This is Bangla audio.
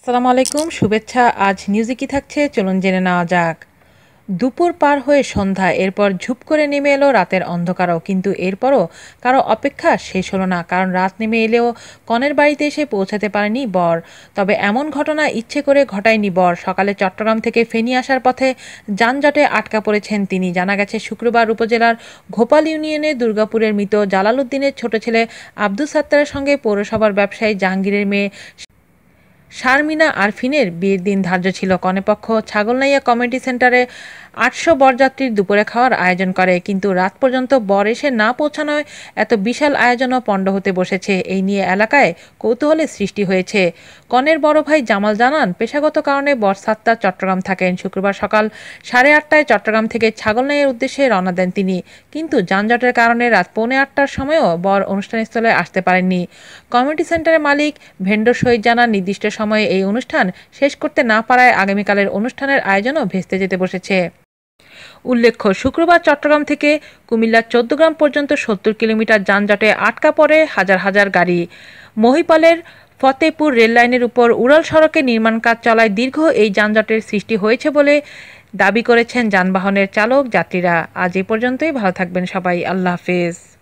আসসালামু আলাইকুম শুভেচ্ছা, আজ নিউজে কি থাকছে? চলুন জেনে নেওয়া যাক। দুপুর পার হয়ে সন্ধ্যা, এরপর ঝুপ করে নেমে এলো রাতের অন্ধকারও। কিন্তু এরপরও কারও অপেক্ষা শেষ হলো না, কারণ রাত নেমে এলেও কনের বাড়িতে এসে পৌঁছাতে পারেনি বর। তবে এমন ঘটনা ইচ্ছে করে ঘটায়নি বর। সকালে চট্টগ্রাম থেকে ফেনী আসার পথে যানজটে আটকা পড়েছেন তিনি। জানা গেছে, শুক্রবার উপজেলার ঘোপাল ইউনিয়নে দুর্গাপুরের মৃত জালালউদ্দিনের ছোট ছেলে আব্দুল সাত্তারের সঙ্গে পৌরসভার ব্যবসায়ী জাহাঙ্গীরের মেয়ে শারমিনা আরফিনের বিয়ের দিন ধার্য ছিল কনেপক্ষ ছাগলনাইয়া কমিউনিটি সেন্টারে আটশো বরযাত্রীর দুপুরে খাওয়ার আয়োজন করে, কিন্তু রাত পর্যন্ত বর এসে না পৌঁছানোয় এত বিশাল আয়োজনও পণ্ড হতে বসেছে। এই নিয়ে এলাকায় কৌতূহলের সৃষ্টি হয়েছে। কনের বড় ভাই জামাল জানান, পেশাগত কারণে বর সাতটা চট্টগ্রাম থাকেন। শুক্রবার সকাল সাড়ে আটটায় চট্টগ্রাম থেকে ছাগলনাইয়ের উদ্দেশ্যে রওনা দেন তিনি। কিন্তু যানজটের কারণে রাত পৌনে আটটার সময়ও বর অনুষ্ঠানস্থলে আসতে পারেননি। কমিউনিটি সেন্টারের মালিক ভেন্ডর শহীদ জানান, নির্দিষ্ট সময়ে এই অনুষ্ঠান শেষ করতে না পারায় আগামীকালের অনুষ্ঠানের আয়োজনও ভেস্তে যেতে বসেছে। উল্লেখ্য, শুক্রবার চট্টগ্রাম থেকে কুমিল্লার চোদ্দগ্রাম পর্যন্ত সত্তর কিলোমিটার যানজটে আটকা পড়ে হাজার হাজার গাড়ি। মহিপালের ফতেপুর রেললাইনের উপর উড়াল সড়কে নির্মাণ কাজ চলায় দীর্ঘ এই যানজটের সৃষ্টি হয়েছে বলে দাবি করেছেন যানবাহনের চালক, যাত্রীরা। আজ এ পর্যন্তই। ভালো থাকবেন সবাই। আল্লাহ হাফেজ।